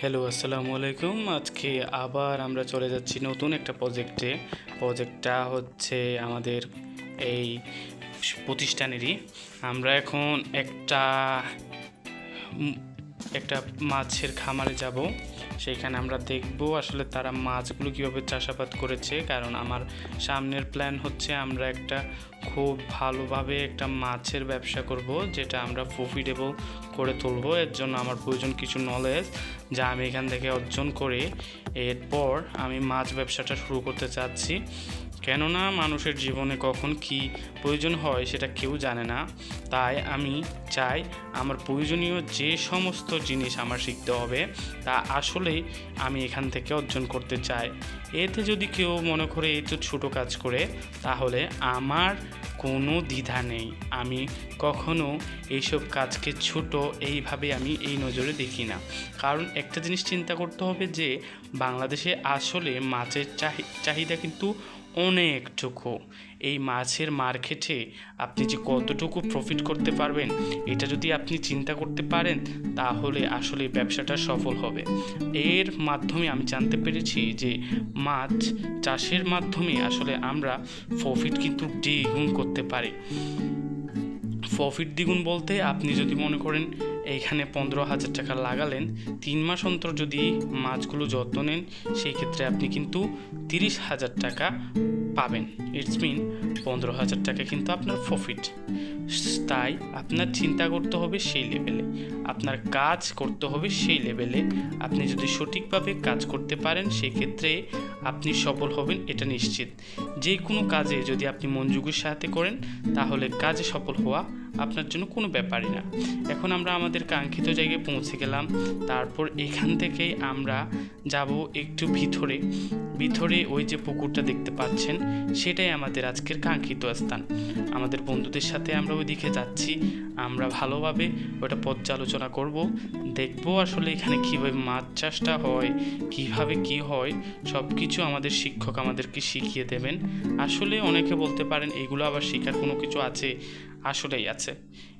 Hello, আসসালামু আলাইকুম। আজকে আবার আমরা চলে যাচ্ছি নতুন একটা প্রজেক্টে প্রজেক্টটা হচ্ছে আমাদের এই প্রতিষ্ঠানেরই। আমরা এখন একটা একটা মাছের খামারে যাব। সেইখানে আমরা দেখব আসলে তারা মাছগুলো কীভাবে চাষাবাদ করেছে। কারণ আমার সামনের প্ল্যান হচ্ছে আমরা একটা খুব ভালোভাবে একটা মাছের ব্যবসা করব, যেটা আমরা প্রফিটেবল করে তুলব। এর জন্য আমার প্রয়োজন কিছু নলেজ যা আমি এখান থেকে অর্জন করে। এরপর আমি মাছ ব্যবসাটা শুরু করতে চাচ্ছি। কেননা মানুষের জীবনে কখন কি প্রয়োজন হয় সেটা কেউ জানে না। তাই আমি চাই আমার প্রয়োজনীয় যে সমস্ত জিনিস আমার শিখতে হবে, তা আসলেই আমি এখান থেকে অর্জন করতে চাই। এতে যদি কেউ মনে করে এই তো ছোটো কাজ করে, তাহলে আমার কোনো দ্বিধা নেই। আমি কখনো এইসব কাজকে ছোট এইভাবে আমি এই নজরে দেখি না। কারণ একটা জিনিস চিন্তা করতে হবে যে, বাংলাদেশে আসলে মাছের চাহি, চাহিদা কিন্তু অনেকটুকু। এই মাছের মার্কেটে আপনি যে কতটুকু প্রফিট করতে পারবেন, এটা যদি আপনি চিন্তা করতে পারেন, তাহলে আসলে ব্যবসাটা সফল হবে। এর মাধ্যমে আমি জানতে পেরেছি যে মাছ চাষের মাধ্যমে আসলে আমরা প্রফিট কিন্তু দ্বিগুণ করতে পারি। প্রফিট দ্বিগুণ বলতে আপনি যদি মনে করেন এইখানে পনেরো হাজার টাকা লাগালেন, তিন মাস অন্তর যদি মাছগুলো যত্ন নেন, সেই ক্ষেত্রে আপনি কিন্তু তিরিশ হাজার টাকা পাবেন। ইটস মিন পনেরো হাজার টাকা কিন্তু আপনার প্রফিট তাই আপনার চিন্তা করতে হবে সেই লেভেলে আপনার কাজ করতে হবে সেই লেভেলে আপনি যদি সঠিকভাবে কাজ করতে পারেন, সেক্ষেত্রে আপনি সফল হবেন, এটা নিশ্চিত। যে কোনো কাজে যদি আপনি মনোযোগের সাথে করেন, তাহলে কাজে সফল হওয়া আপনার জন্য কোনো ব্যাপারই না। এখন আমরা আমাদের কাঙ্ক্ষিত জায়গায় পৌঁছে গেলাম। তারপর এখান থেকেই আমরা যাব একটু ভিতরে। ভিতরে ওই যে পুকুরটা দেখতে পাচ্ছেন, সেটাই আমাদের আজকের কাঙ্ক্ষিত স্থান। আমাদের বন্ধুদের সাথে আমরা ওইদিকে যাচ্ছি। আমরা ভালোভাবে ওটা পর্যালোচনা করব। দেখব আসলে এখানে কীভাবে মাছ চাষটা হয়, কীভাবে কি হয় সব কিছু আমাদের শিক্ষক আমাদেরকে শিখিয়ে দেবেন। আসলে অনেকে বলতে পারেন, এগুলো আবার শেখার কোনো কিছু আছে? আসলেই আছে।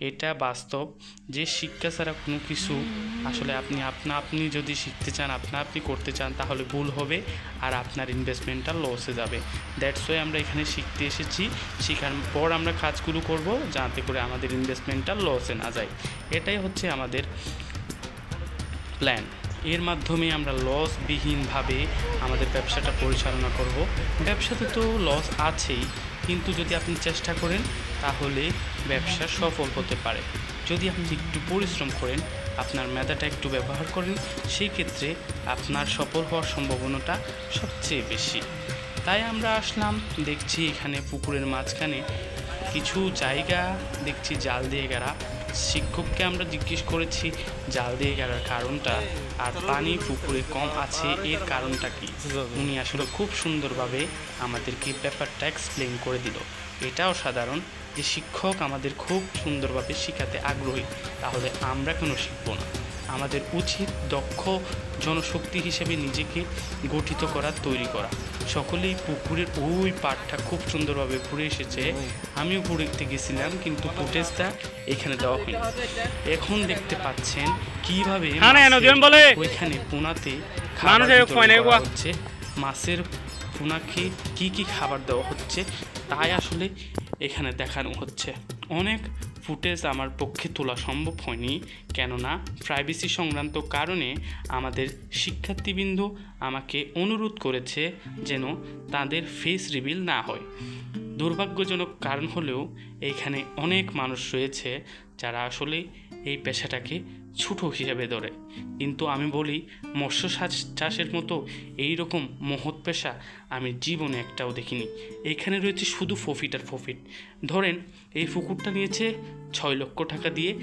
এটা বাস্তব যে শিক্ষা ছাড়া কোনো কিছু আসলে আপনি, আপনা, আপনি যদি শিখতে চান, আপনা, আপনি করতে চান, তাহলে ভুল হবে আর আপনার ইনভেস্টমেন্টটা লসে যাবে। দ্যাটস ওয়াই আমরা এখানে শিখতে এসেছি। শেখার পর আমরা কাজগুলো করব যাতে করে আমাদের ইনভেস্টমেন্টটা লসে না যায়। এটাই হচ্ছে আমাদের প্ল্যান এর মাধ্যমে আমরা লসবিহীনভাবে আমাদের ব্যবসাটা পরিচালনা করব। ব্যবসাতে তো লস আছেই। কিন্তু যদি আপনি চেষ্টা করেন, তাহলে ব্যবসা সফল হতে পারে। যদি আপনি একটু পরিশ্রম করেন, আপনার মেধাটা একটু ব্যবহার করেন, সেই ক্ষেত্রে আপনার সফল হওয়ার সম্ভাবনাটা সবচেয়ে বেশি। তাই আমরা আসলাম, দেখছি এখানে পুকুরের মাঝখানে কিছু জায়গা, দেখছি জাল দিয়ে গেরা শিক্ষককে আমরা জিজ্ঞেস করেছি জাল দিয়ে গেলার কারণটা আর পানি পুকুরে কম আছে এর কারণটা কি? উনি আসলে খুব সুন্দরভাবে আমাদেরকে ব্যাপারটা এক্সপ্লেন করে দিল। এটাও সাধারণ যে শিক্ষক আমাদের খুব সুন্দরভাবে শেখাতে আগ্রহী। তাহলে আমরা কেন শিখব না। আমাদের উচিত দক্ষ জনশক্তি হিসেবে নিজেকে গঠিত করা তৈরি করা সকলেই পুকুরের ওই পাড়টা খুব সুন্দরভাবে ঘুরে এসেছে আমিও ঘুরতে গেছিলাম কিন্তু ফুটেজটা এখানে দেওয়া হয়নি এখন দেখতে পাচ্ছেন কীভাবে হ্যাঁ বলে। ওইখানে পোনাতে। হচ্ছে মাছের পোনাকে কি কি খাবার দেওয়া হচ্ছে তাই আসলে এখানে দেখানো হচ্ছে অনেক ফুটেজ আমার পক্ষে তোলা সম্ভব হয়নি, কেননা প্রাইভেসি সংক্রান্ত কারণে আমাদের শিক্ষার্থীবৃন্দ আমাকে অনুরোধ করেছে যেন তাদের ফেস রিভিল না হয়। দুর্ভাগ্যজনক কারণ হলেও এইখানে অনেক মানুষ রয়েছে যারা আসলে এই পেশাটাকে ছুটো হিসেবে ধরে। কিন্তু আমি বলি, মৎস্য চাষ- চাষের মতো এই রকম মহৎ পেশা আমি জীবনে একটাও দেখিনি। এইখানে রয়েছে শুধু প্রফিট আর প্রফিট। ধরেন, এই পুকুরটা নিয়েছে ছয় লক্ষ টাকা দিয়ে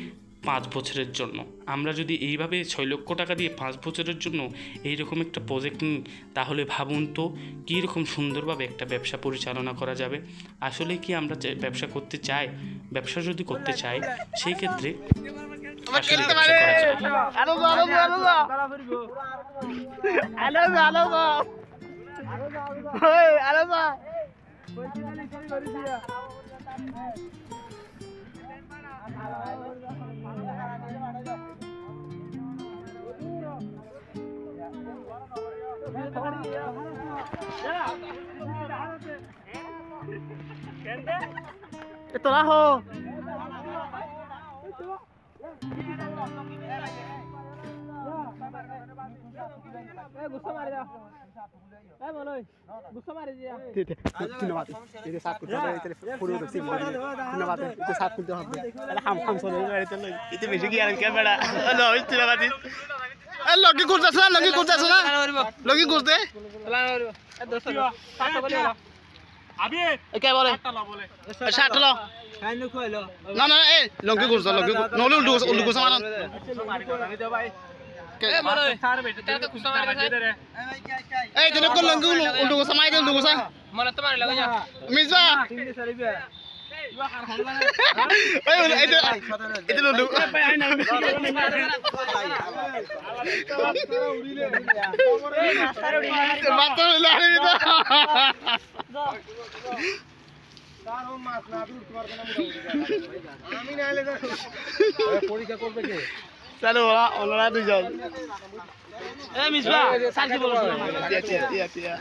পাঁচ বছরের জন্য। আমরা যদি এইভাবে ছয় লক্ষ টাকা দিয়ে পাঁচ বছরের জন্য এইরকম একটা প্রজেক্ট নিই তাহলে ভাবুন তো কীরকম সুন্দরভাবে একটা ব্যবসা পরিচালনা করা যাবে। আসলে কি আমরা ব্যবসা করতে চাই ব্যবসা যদি করতে চাই সেই ক্ষেত্রে আসলে ব্যবসা করা যায় আলো Itulah ho. Itu. লগি করতেছ না না। লগি করতে কে বলে? ষাট লো। না না এ লঙ্কি করছ লঙ্কি নহলে উল্টু উল্টু করছ মারান এই তুমি কোন লঙ্কি উল্টু করছ মাই দে উল্টু করছ মিজবা এই এটা এটা উল্টু বাচ্চা হইলে আরে চলো ওরা ওনারা দুজন এ মিসবা সাকি বলো টিয়া টিয়া টিয়া টিয়া।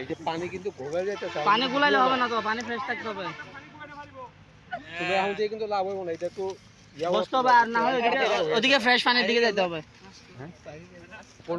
এই যে পানি কিন্তু ঘোরা যাইতেছে পানি গুলাইলে হবে না তো পানি ফ্রেশ থাকতে হবে। তুমি এখন দিয়ে কিন্তু লাভ হইব না এটা তো বসতে হবে আর না হয় ওদিকে ওদিকে ফ্রেশ পানির দিকে যেতে হবে। কোন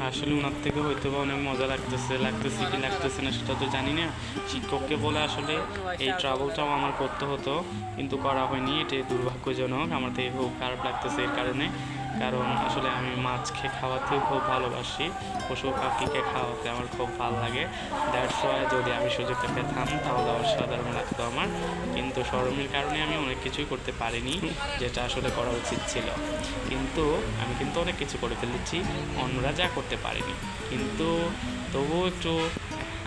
আসলে ওনার থেকে হয়তো বা অনেক মজা লাগতেছে লাগতেছে কি লাগতেছে না সেটা তো জানি না। শিক্ষককে বলে আসলে এই ট্রাভেলটাও আমার করতে হতো, কিন্তু করা হয়নি এটা দুর্ভাগ্যজনক। আমার থেকে খুব খারাপ লাগতেছে এর কারণে। কারণ আসলে আমি মাছ খেয়ে খাওয়াতেও খুব ভালোবাসি, পশু পাখিকে খাওয়াতে আমার খুব ভালো লাগে। দ্যাটস ওয়াই যদি আমি সুযোগটা পেতাম তাহলে অসাধারণ লাগতো আমার। কিন্তু শরমের কারণে আমি অনেক কিছুই করতে পারিনি, যেটা আসলে করা উচিত ছিল। কিন্তু আমি কিন্তু অনেক কিছু করে ফেলেছি, অন্যরা যা করতে পারেনি। কিন্তু তবুও একটু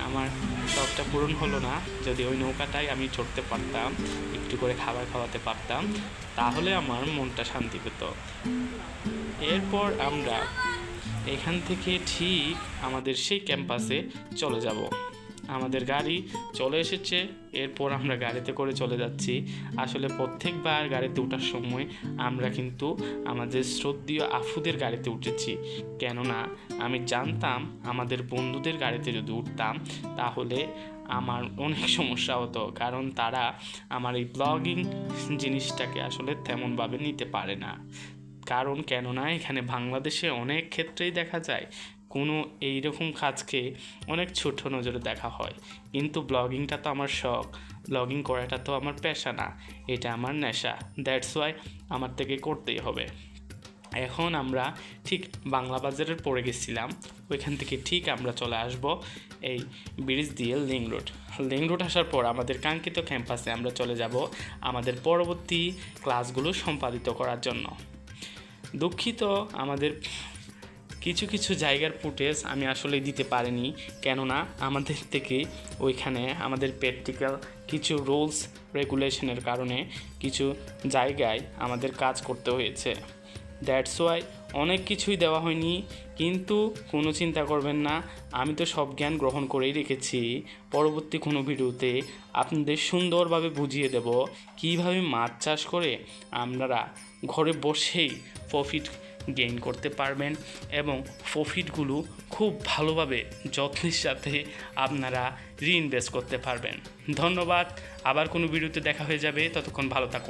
আমার শখটা পূরণ হলো না। যদি ওই নৌকাটাই আমি চড়তে পারতাম, একটু করে খাবার খাওয়াতে পারতাম, তাহলে আমার মনটা শান্তি পেত। এরপর আমরা এখান থেকে ঠিক আমাদের সেই ক্যাম্পাসে চলে যাব। আমাদের গাড়ি চলে এসেছে। এরপর আমরা গাড়িতে করে চলে যাচ্ছি। আসলে প্রত্যেকবার গাড়িতে ওঠার সময় আমরা কিন্তু আমাদের শ্রদ্ধীয় আফুদের গাড়িতে উঠেছি। কেননা আমি জানতাম আমাদের বন্ধুদের গাড়িতে যদি উঠতাম তাহলে আমার অনেক সমস্যা হতো। কারণ তারা আমার এই ব্লগিং জিনিসটাকে আসলে তেমনভাবে নিতে পারে না। কারণ কেননা এখানে বাংলাদেশে অনেক ক্ষেত্রেই দেখা যায় কোনো এইরকম কাজকে অনেক ছোট নজরে দেখা হয়। কিন্তু ব্লগিংটা তো আমার শখ। ব্লগিং করাটা তো আমার পেশা না। এটা আমার নেশা। দ্যাটস ওয়াই আমার থেকে করতেই হবে। এখন আমরা ঠিক বাংলা বাজারের পড়ে গেছিলাম। ওইখান থেকে ঠিক আমরা চলে আসব এই ব্রিজ দিয়ে লিং রোড লিং রোড আসার পর আমাদের কাঙ্ক্ষিত ক্যাম্পাসে আমরা চলে যাব আমাদের পরবর্তী ক্লাসগুলো সম্পাদিত করার জন্য। দুঃখিত আমাদের কিছু কিছু জায়গার ফুটেজ আমি আসলে দিতে পারিনি, কেননা আমাদের থেকে ওইখানে আমাদের প্র্যাকটিক্যাল কিছু রুলস রেগুলেশনের কারণে কিছু জায়গায় আমাদের কাজ করতে হয়েছে। দ্যাটস ওয়াই অনেক কিছুই দেওয়া হয়নি, কিন্তু কোনো চিন্তা করবেন না, আমি তো সব জ্ঞান গ্রহণ করেই রেখেছি। পরবর্তী কোনো ভিডিওতে আপনাদের সুন্দরভাবে বুঝিয়ে দেব, কীভাবে মাছ চাষ করে আপনারা ঘরে বসেই প্রফিট গেইন করতে পারবেন এবং প্রফিটগুলো খুব ভালোভাবে যত্নের সাথে আপনারা রিইনভেস্ট করতে পারবেন। ধন্যবাদ, আবার কোনো ভিডিওতে দেখা হয়ে যাবে, ততক্ষণ ভালো থাকুন।